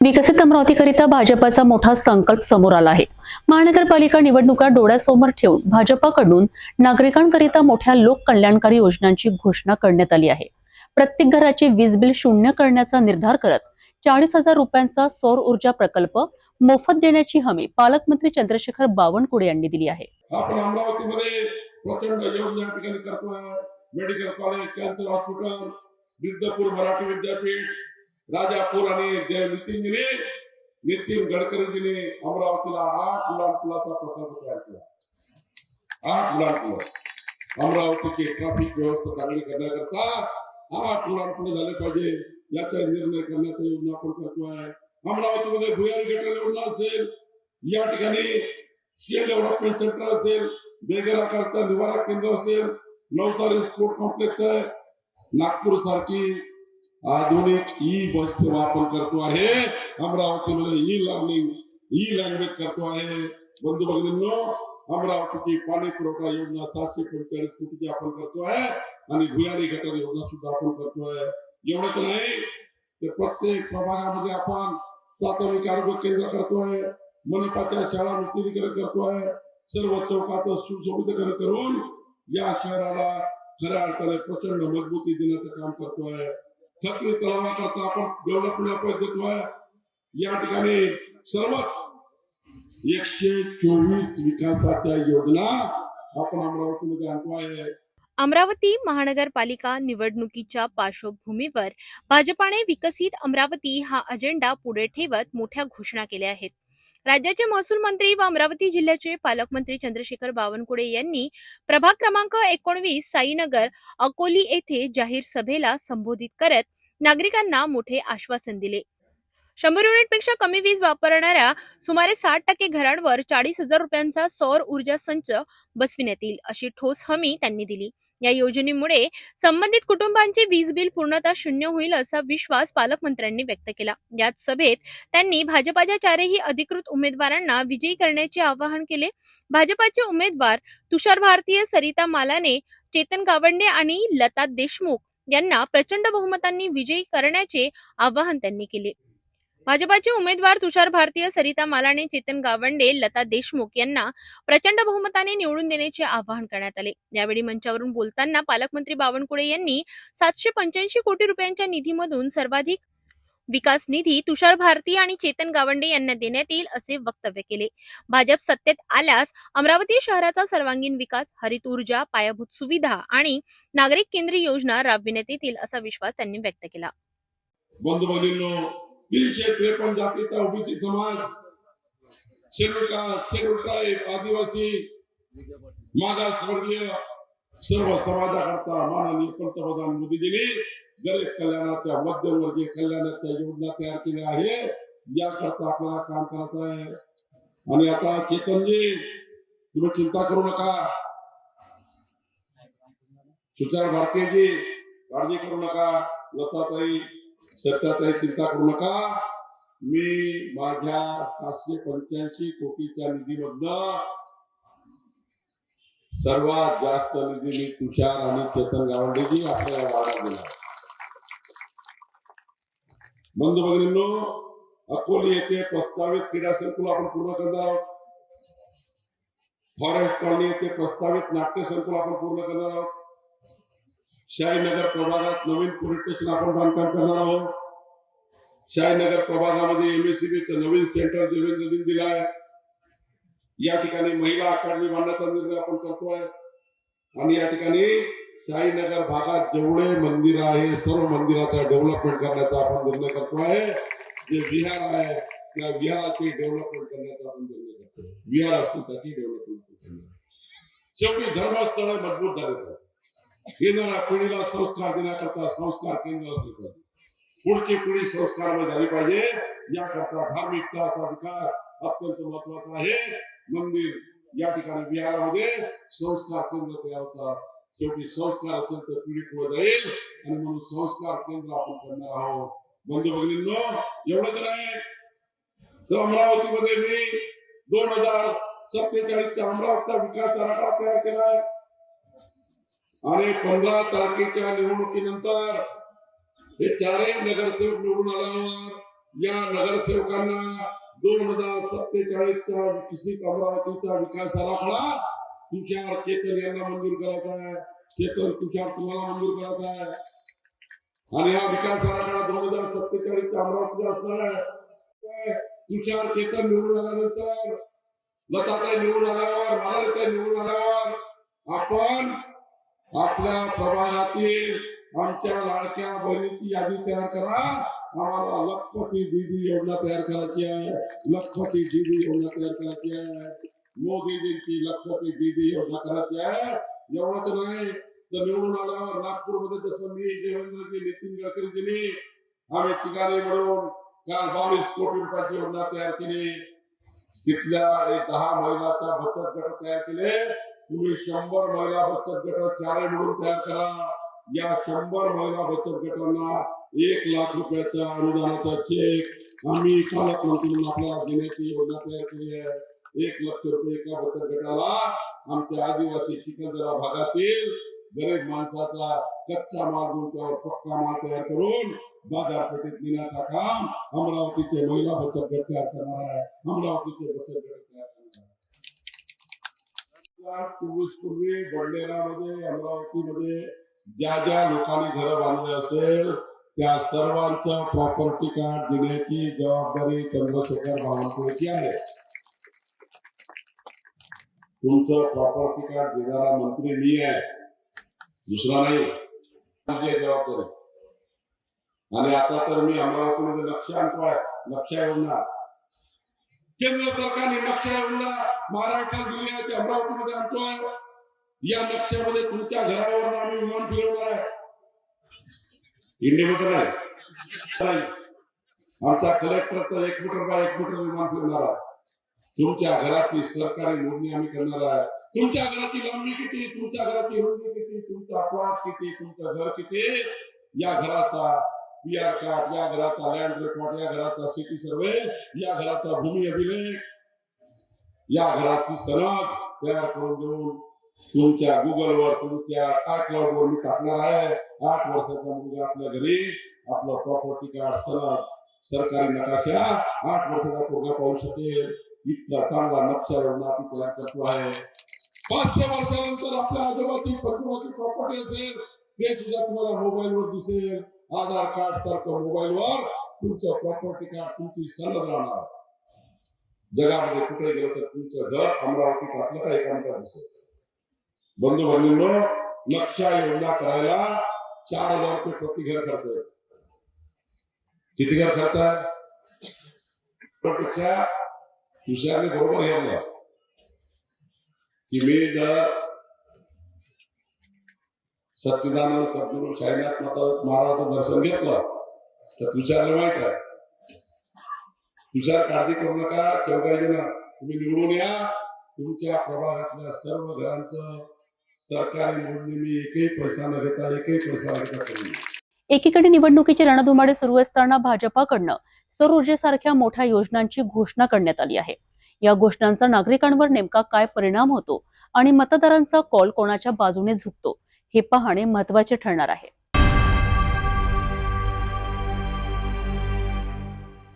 विकसित अमरावतीकरिता भाजपाचा मोठा संकल्प समोर आला आहे. महानगरपालिका निवडणुका डोळ्यासमोर ठेवून भाजपाकडून नागरिकांकरिता मोठ्या लोककल्याणकारी योजनांची घोषणा करण्यात आली आहे. प्रत्येक घराचे वीज बिल शून्य करण्याचा निर्धार करत चाळीस हजार रुपयांचा सौर ऊर्जा प्रकल्प मोफत देण्याची हमी पालकमंत्री चंद्रशेखर बावनकुळे यांनी दिली आहे. आपण अमरावतीमध्ये प्रचंड योजना ठिकाणी करतोय. Medical college cancer hospital Vidyapur Marathi विद्यापीठ राजापूर आणि दे- नितीनजीने नितीन गडकरीजीने अमरावतीला आठ पुलाचा प्रकल्प तयार केला आठ उडान पुल। अमरावतीची ट्रॅफिक व्यवस्था चांगली करण्याकरता आठ उडान पुल झाले निर्णय करण्याचा योजना आपण करतोय। अमरावतीमध्ये भुयारी गटार योजना स्किल डेव्हलपमेंट सेंटर असेल बेघराकरता निवारा केंद्र नवसारी स्पोर्ट कॉम्प्लेक्स आहे, नागपूर सारखी आधुनिक ई बसचा वापर करतो आहे. अमरावतीमध्ये ई लर्निंग ई लँग्वेज करतो आहे. बंधू भगिनींनो अमरावतीची पाणी पुरवठा योजना सातशे पंचेचाळीस कोटीची आपण करतो आहे. आणि भुयारी गटर योजना सुद्धा आपण करतोय एवढंच नाही तर प्रत्येक प्रभागामध्ये आपण प्राथमिक आरोग्य केंद्र आहे. मनपाच्या शाळा नूतनीकरण आहे. सर्व चौकाचं सुशोभितकरण करून या शहराला खऱ्या अर्थाने प्रचंड मजबूती देण्याचं काम करतो आहे. छत्री तलावाकरता आपण डेव्हलपमेंट आपण देतोय या ठिकाणी सर्व एकशे चोवीस विकासाच्या योजना आपण अमरावतीमध्ये आणतो आहे. अमरावती महानगरपालिका निवडणुकीच्या पार्श्वभूमीवर भाजपाने विकसित अमरावती हा अजेंडा पुढे ठेवत मोठ्या घोषणा केल्या आहेत. राज्याचे महसूल मंत्री व अमरावती जिल्ह्याचे पालकमंत्री चंद्रशेखर बावनकुळे यांनी प्रभाग क्रमांक एकोणवीस साईनगर अकोली येथे जाहीर सभेला संबोधित करत नागरिकांना मोठे आश्वासन दिले. शंभर युनिटपेक्षा कमी वीज वापरणाऱ्या सुमारे साठ टक्के घरांवर चाळीस हजार रुपयांचा सौर ऊर्जा संच बसविण्यात येईल अशी ठोस हमी त्यांनी दिली. या योजनेमुळे संबंधित कुटुंबांचे वीज बिल पूर्णतः शून्य होईल असा विश्वास पालकमंत्र्यांनी व्यक्त केला. याच सभेत त्यांनी भाजपाच्या चारही अधिकृत उमेदवारांना विजयी करण्याचे आवाहन केले. भाजपाचे उमेदवार तुषार भारतीय सरिता मालाने चेतन गावंडे आणि लता देशमुख यांना प्रचंड बहुमतांनी विजयी करण्याचे आवाहन त्यांनी केले. भाजपाचे उमेदवार तुषार भारतीय सरिता मालाने चेतन गावंडे लता देशमुख यांना प्रचंड बहुमताने निवडून देण्याचे आवाहन करण्यात आले. यावेळी मंचावरून बोलताना पालकमंत्री बावनकुळे यांनी सातशे पंच्याऐंशी कोटी रुपयांच्या निधीमधून सर्वाधिक विकास निधी तुषार भारती आणि चेतन गावंडे यांना देण्यात येईल असे वक्तव्य केले. भाजप सत्तेत आल्यास अमरावती शहराचा सर्वांगीण विकास हरित ऊर्जा पायाभूत सुविधा आणि नागरिक केंद्रीय योजना राबविण्यात येतील असा विश्वास त्यांनी व्यक्त केला. भगिनींनो तीनशे त्रेपन्न जातीचा ओबीसी समाज शेड्यूल कास्ट शेड्यूल ट्राईब आदिवासी मागासवर्गीय सर्व समाजाकरता माननीय पंतप्रधान मोदीजींनी गरीब कल्याणाच्या मध्यमवर्गीय कल्याणाच्या योजना तयार केल्या आहे. याकरता आपल्याला काम करायचं आहे. आणि आता चेतनजी तुम्ही चिंता करू नका. सुचार भारतीयजी काळजी करू नका. लताताई सत्याताई चिंता करू नका. मी माझ्या सातशे पंच्याऐंशी कोटीच्या निधीमधन सर्वात जास्त निधी मी तुषार आणि चेतन गावंडेजी आपल्याला वाढा दिला. बंधू भगिनींनो अकोली येथे प्रस्तावित क्रीडा संकुल आपण पूर्ण करणार आहोत. फॉरेस्ट कॉलनी येथे प्रस्तावित नाट्य संकुल आपण पूर्ण करणार आहोत. शाहीनगर प्रभागात नवीन पोलीस स्टेशन आपण बांधकाम करणार आहोत. शाहीनगर प्रभागामध्ये एमएससीबीचं नवीन सेंटर देवेंद्रजींनी दिलं आहे या ठिकाणी महिला अकादमी बांधण्याचा निर्णय आपण करतोय. आणि या ठिकाणी साईनगर भागात जेवढे मंदिर आहे सर्व मंदिराचा डेव्हलपमेंट करण्याचा आपण निर्णय करतो आहे जे विहार आहे त्या विहाराचे डेव्हलपमेंट करण्याचा आपण निर्णय करतो विहार असतील त्याची डेव्हलपमेंट शेवटी धर्मस्थळ मजबूत झाले येणाऱ्या पिढीला संस्कार देण्याकरता संस्कार केंद्र असले पाहिजे पुढची पिढी संस्कारामध्ये झाली पाहिजे. याकरता धार्मिक स्थळाचा विकास अत्यंत महत्वाचा आहे. मंदिर या ठिकाणी विहारामध्ये संस्कार केंद्र तयार होतात. शेवटी संस्कार असेल तर पिढी पुढे जाईल आणि म्हणून संस्कार केंद्र आपण करणार आहोत. बंधू भगिनींनो, एवढंच नाही. तर अमरावतीमध्ये मी दोन हज़ार सत्तेचाळीसच्या अमरावतीचा विकास आराखडा तयार केलाय. आणि पंधरा तारखेच्या निवडणुकीनंतर हे चारही नगरसेवक निवडून आल्यावर या नगरसेवकांना दोन हजार सत्तेचाळीसच्या विकसित अमरावतीचा विकास आराखडा तुषार केतन यांना मंजूर करायचा आहे. केतन तुषार तुम्हाला मंजूर करायचा आहे. आणि हा विकास आराखडा दोन हजार सत्तेचाळीसच्या अमरावतीचा असणार आहे. तुषार केतन निवडून आल्यानंतर लताताई निवडून आल्यावर मालाताई निवडून आल्यावर आपण आपल्या प्रभागातील आमच्या लाडक्या बहिणीची यादी तयार करा. आम्हाला लखपती दीदी योजना तयार करायची आहे. लखपती दीदी योजना तयार करायची आहे. मोदीजींची लखपती दीदी योजना करायची आहे. एवढंच नाही, तर निवडून आल्यावर नागपूरमध्ये जसं मी, देवेंद्रजी, नितीन गडकरीजींनी आम्ही तिघांनी मिळून काल बावीस कोटी रुपयाची योजना तयार केली. तिथल्या एक दहा महिलाचा बचत गट तयार केले. तुम्ही शंभर महिला बचत गट चार मिळून तयार करा. या शंभर महिला बचत गटांना एक लाख रुपयाच्या अनुदानाचा चेक आम्ही पालकमंत्री आपल्याला देण्याची योजना तयार केली आहे. एक लक्ष रुपये एका बचत गटाला आमच्या आदिवासी चिखलदरा भागातील गरीब माणसाचा कच्चा माल घेऊन त्यावर पक्का माल तयार करून बाजारपेठेत नेण्याचा काम अमरावतीचे महिला बचत गट तयार करणार आहे. अमरावतीचे बचत गट तयार पूर्वी बडनेरामध्ये अमरावतीमध्ये ज्या ज्या लोकांनी घरं बांधले असेल, त्या प्रॉपर्टी कार्ड देण्याची जबाबदारी चंद्रशेखर बावनकुळेची आहे. तुमचं प्रॉपर्टी कार्ड देणारा मंत्री मी आहे. दुसरा नाही. माझी आता तर मी अमरावतीमध्ये लक्ष आणतोय. नक्षा योजना केंद्र सरकारने नक्षा योजना महाराष्ट्रात दिली आहे अमरावतीमध्ये आणतोय. या नक्षामध्ये तुमच्या घरावर आम्ही विमान फिरवणार आहे. इंडियामध्ये नाही नाही. आमचा कलेक्टरचा एक मीटर बाय एक मीटर विमान फिरणार आहे. तुमच्या घराची सरकारी मोजणी आम्ही करणार आहे. तुमच्या घराची लांबी किती? तुमच्या घराची रुंदी किती? तुमचा प्लॉट किती? तुमचं घर किती? या घराचा पी आर कार्ड या घराचा लँड रेकॉर्ड या घराचा सिटी सर्वे या घराचा भूमी अभिलेख, या घराची सनद तयार करून देऊन तुमच्या गुगलवर तुमच्या आयक्लाउड वर मी टाकणार आहे. आठ वर्षाचा मुलगा आपल्या घरी, आपलं प्रॉपर्टी कार्ड सनद, सरकारी नकाशा, आठ वर्षाचा पोरगा पाहू शकेल. इतका चांगला नक्षा योजना आम्ही तयार करतो आहे. पाचशे वर्षानंतर आपल्या आजोबाची पंजोबाची प्रॉपर्टी असेल, ते सुद्धा तुम्हाला मोबाईलवर दिसेल. आधार कार्ड सारखं मोबाईलवर तुमचं प्रॉपर्टी कार्ड तुमची सलग राहणार. जगामध्ये कुठे गेलं तर तुमचं घर अमरावतीत आपलं काही काम का दिसेल. बंधू भगिनींनो नक्षा योजना करायला चार हजार रुपये प्रति घर खर्च आहे किती घर खर्च आहे? दुसऱ्याने बरोबर हेरलं की मी जर सच्चिदानंद सद्गुरू साईनाथ माता महाराजाचं दर्शन घेतलं. तर तुषारला माहीत आहे? तुषार काळजी करू नका. चौघाईजना तुम्ही निवडून या. तुमच्या प्रभागातल्या सर्व घरांचं सरकारी मोडणी मी एकही पैसा न घेता एकही पैसा न घेता करून एकीकडे निवडणुकीची रणधुमाळी सुरू असताना भाजपाकडनं सौर ऊर्जेसारख्या मोठ्या योजनांची घोषणा करण्यात आली आहे. या घोषणांचा नागरिकांवर नेमका काय परिणाम होतो आणि मतदारांचा कॉल कोणाच्या बाजूने झुकतो? हे पाहणे महत्त्वाचे ठरणार आहे.